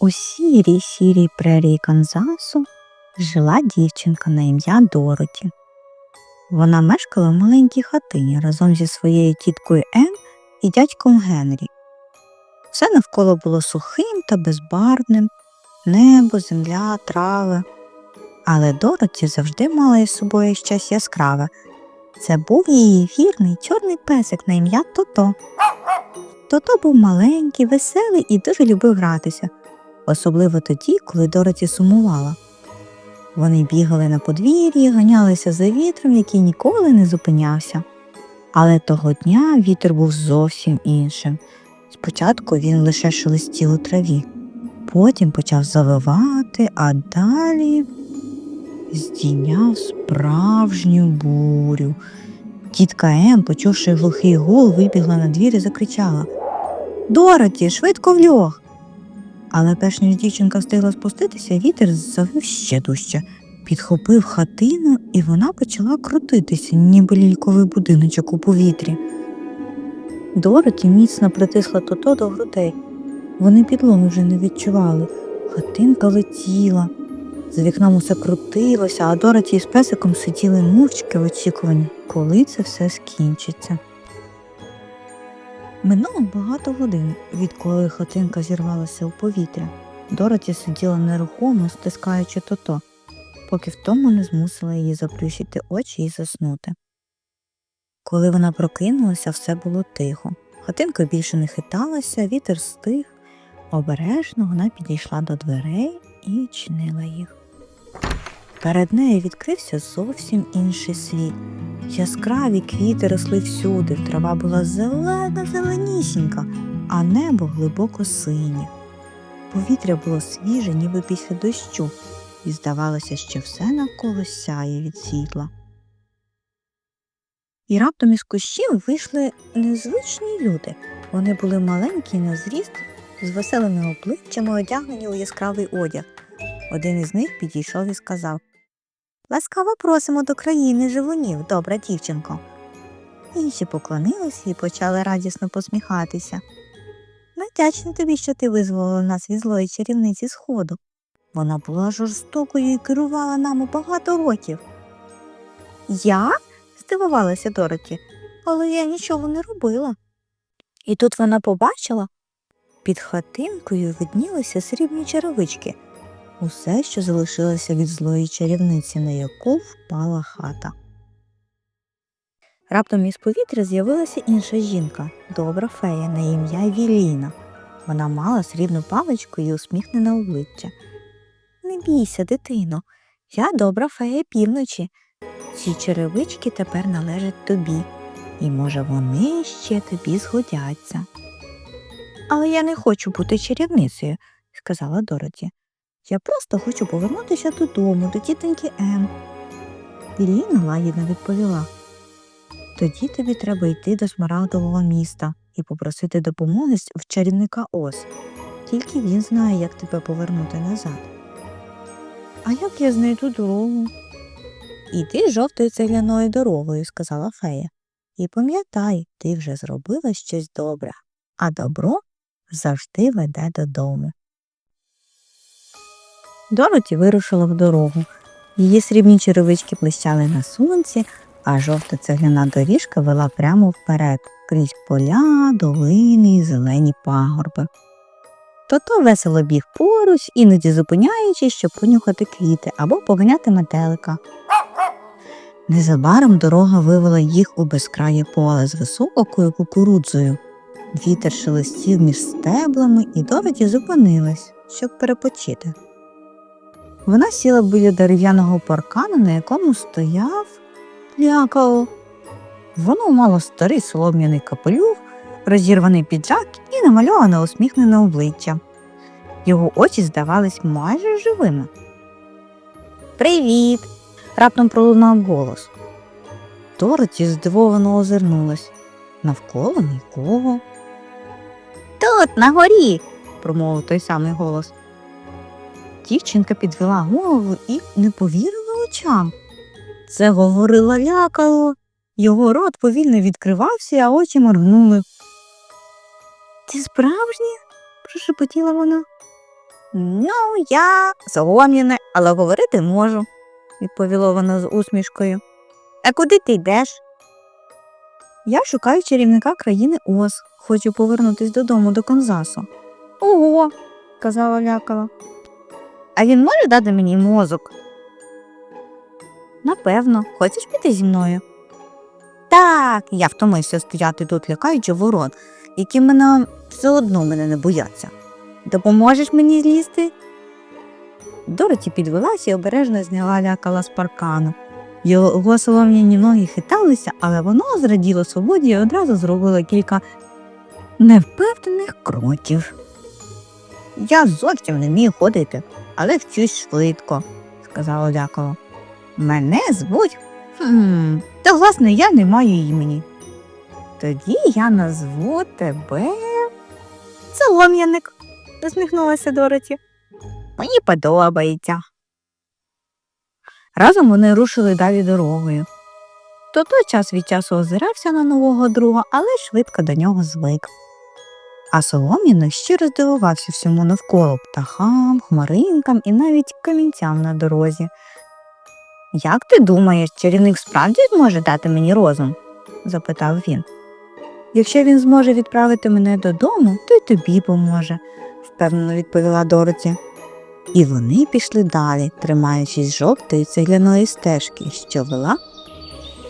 У сірій сірій прерії Канзасу жила дівчинка на ім'я Дороті. Вона мешкала в маленькій хатині разом зі своєю тіткою Ен і дядьком Генрі. Все навколо було сухим та безбарвним небо, земля, трави. Але Дороті завжди мала із собою щось яскраве. Це був її вірний чорний песик на ім'я Тото. Тото був маленький, веселий і дуже любив гратися, особливо тоді, коли Дороті сумувала. Вони бігали на подвір'ї, ганялися за вітром, який ніколи не зупинявся. Але того дня вітер був зовсім іншим. Спочатку він лише шелестів у траві, потім почав завивати, а далі здійняв справжню бурю. Тітка Ем, почувши глухий гул, вибігла на двір і закричала Дороті, швидко в льох. Але перш ніж дівчинка встигла спуститися, вітер завив ще дужче, підхопив хатину, і вона почала крутитися, ніби лільковий будиночок у повітрі. Дороті міцно притисла тото до грудей. Вони підлогу вже не відчували. Хатинка летіла. За вікном усе крутилося, а Дороті із песиком сиділи мовчки в очікуванні, коли це все скінчиться. Минуло багато годин, відколи хатинка зірвалася у повітря. Дороті сиділа нерухомо, стискаючи тото, поки втому не змусила її заплющити очі і заснути. Коли вона прокинулася, все було тихо. Хатинка більше не хиталася, вітер стих. Обережно вона підійшла до дверей і відчинила їх. Перед нею відкрився зовсім інший світ. Яскраві квіти росли всюди, трава була зелена, зеленісінька, а небо глибоко синє. Повітря було свіже, ніби після дощу, і здавалося, що все навколо сяє від світла. І раптом із кущів вийшли незвичні люди. Вони були маленькі на зріст, з веселими обличчями, одягнені у яскравий одяг. Один із них підійшов і сказав Ласкаво просимо до країни живунів, добра дівчинко. Інші поклонилися і почали радісно посміхатися. Ми вдячні тобі, що ти визволила нас від злої чарівниці сходу. Вона була жорстокою і керувала нами багато років. Я? здивувалася Дороті, але я нічого не робила. І тут вона побачила під хатинкою виднілися срібні черевички, усе, що залишилося від злої чарівниці, на яку впала хата. Раптом із повітря з'явилася інша жінка, добра фея на ім'я Віліна. Вона мала срібну паличку і усміхнене обличчя. Не бійся, дитино, я добра фея півночі. Ці черевички тепер належать тобі, і, може, вони ще тобі згодяться. Але я не хочу бути чарівницею, сказала Дороті. Я просто хочу повернутися додому, до тітоньки Ем. Біліна лагідно відповіла. Тоді тобі треба йти до смарагдового міста і попросити допомоги в чарівника Ос. Тільки він знає, як тебе повернути назад. А як я знайду дорогу? Іди жовтою цегляною дорогою, сказала фея. І пам'ятай, ти вже зробила щось добре, а добро завжди веде додому. Дороті вирушила в дорогу. Її срібні черевички блищали на сонці, а жовта цегляна доріжка вела прямо вперед, крізь поля, долини і зелені пагорби. Тото весело біг поруч, іноді зупиняючись, щоб понюхати квіти або поганяти метелика. Незабаром дорога вивела їх у безкрає поле з високою кукурудзою. Вітер шелестів між стеблами і Дороті зупинилась, щоб перепочити. Вона сіла біля дерев'яного паркану, на якому стояв лякало. Воно мало старий солом'яний капелюх, розірваний піджак і намальоване усміхнене обличчя. Його очі здавались майже живими. Привіт! раптом пролунав голос. Дороті здивовано озирнулась. Навколо нікого. Тут, на горі, промовив той самий голос. Дівчинка підвела голову і не повірила очам. Це говорила лякало. Його рот повільно відкривався, а очі моргнули. Ти справжня? прошепотіла вона. Ну, я солом'яне, але говорити можу, відповіла вона з усмішкою. А куди ти йдеш? Я шукаю чарівника країни Оз. Хочу повернутись додому до Канзасу. Ого, казала лякала. А він може дати мені мозок? Напевно, хочеш піти зі мною? Так, я втомився стояти тут, лякаючи ворон, які мене все одно мене не бояться. Допоможеш мені злізти? Дороті підвелася і обережно зняла лякала з паркану. Його солом'яні ноги хиталися, але воно зраділо свободі і одразу зробило кілька невпевнених кроків. Я зовсім не вмію ходити, але вчусь швидко, сказала лякало. Мене звуть. Хм, та власне я не маю імені. Тоді я назву тебе Солом'яник, усміхнулася Дороті. Мені подобається. Разом вони рушили далі дорогою. То той час від часу озирався на нового друга, але швидко до нього звик. А солом'яник щиро здивувався всьому навколо птахам, хмаринкам і навіть камінцям на дорозі. Як ти думаєш, чарівник справді зможе дати мені розум? запитав він. Якщо він зможе відправити мене додому, то й тобі поможе, впевнено відповіла Дороті. І вони пішли далі, тримаючись жовтої цегляної стежки, що вела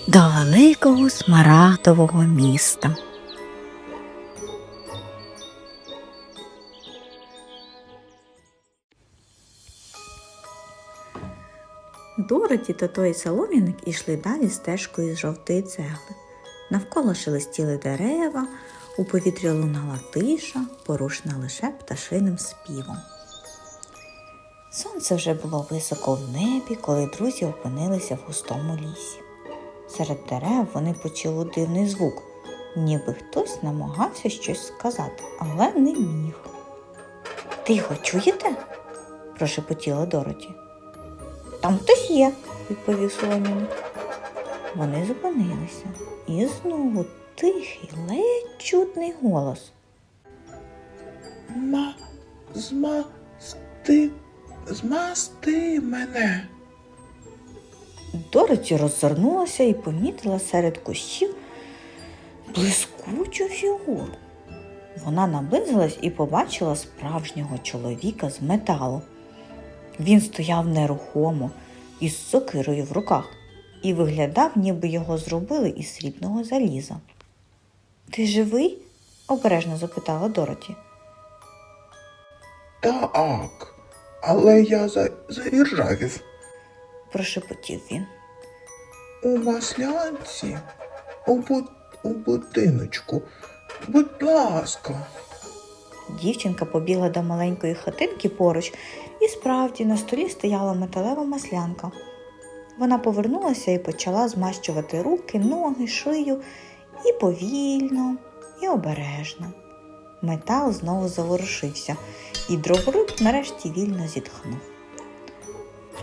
до великого смарагдового міста. Дороті та той солом'яник ішли далі стежкою з жовтої цегли. Навколо шелестіли дерева, у повітрі лунала тиша, порушена лише пташиним співом. Сонце вже було високо в небі, коли друзі опинилися в густому лісі. Серед дерев вони почули дивний звук, ніби хтось намагався щось сказати, але не міг. Тихо, чуєте? прошепотіла Дороті. Там хтось є, відповів Соломіник. Вони зупинилися, і знову тихий, ледь чутний голос. Ма, змасти, змасти мене. Дороті роззирнулася і помітила серед кущів блискучу фігуру. Вона наблизилась і побачила справжнього чоловіка з металу. Він стояв нерухомо із сокирою в руках і виглядав, ніби його зробили із срібного заліза. Ти живий? обережно запитала Дороті. Так, але я за, заіржавів. прошепотів він. У маслянці, у, бу, у будиночку. Будь ласка. Дівчинка побігла до маленької хатинки поруч, і справді на столі стояла металева маслянка. Вона повернулася і почала змащувати руки, ноги, шию і повільно, і обережно. Метал знову заворушився, і дроворуб нарешті вільно зітхнув.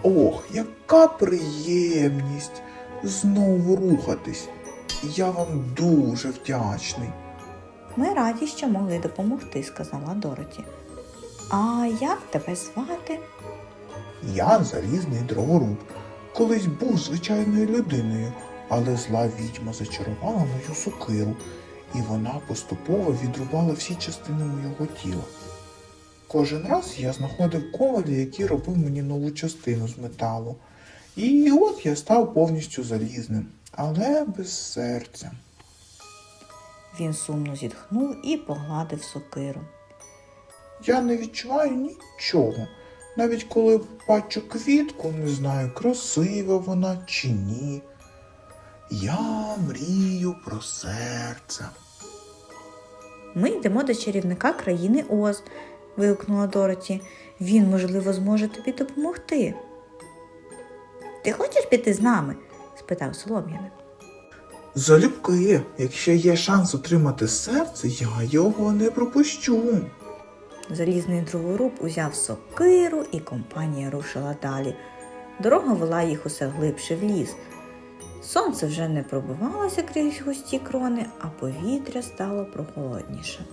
Ох, яка приємність знову рухатись. Я вам дуже вдячний. Ми раді, що могли допомогти, сказала Дороті. А як тебе звати? Я залізний дроворуб. Колись був звичайною людиною, але зла відьма зачарувала мою сокиру, і вона поступово відрубала всі частини моєго тіла. Кожен раз я знаходив коваля, який робив мені нову частину з металу. І от я став повністю залізним, але без серця. Він сумно зітхнув і погладив сокиру. Я не відчуваю нічого. Навіть коли бачу квітку, не знаю, красива вона чи ні. Я мрію про серце. Ми йдемо до чарівника країни Оз, вигукнула Дороті. Він, можливо, зможе тобі допомогти. Ти хочеш піти з нами? спитав Солом'яник. Залюбки, якщо є шанс отримати серце, я його не пропущу. Залізний дроворуб узяв сокиру, і компанія рушила далі. Дорога вела їх усе глибше в ліс. Сонце вже не пробивалося крізь густі крони, а повітря стало прохолодніше.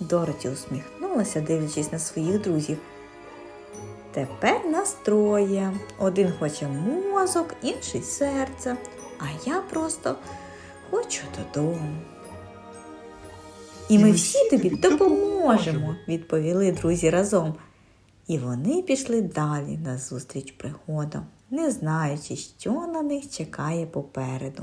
Дороті усміхнулася, дивлячись на своїх друзів. Тепер нас троє. Один хоче мозок, інший серце, а я просто хочу додому. І ми всі тобі допоможемо, відповіли друзі разом. І вони пішли далі назустріч пригодам, не знаючи, що на них чекає попереду.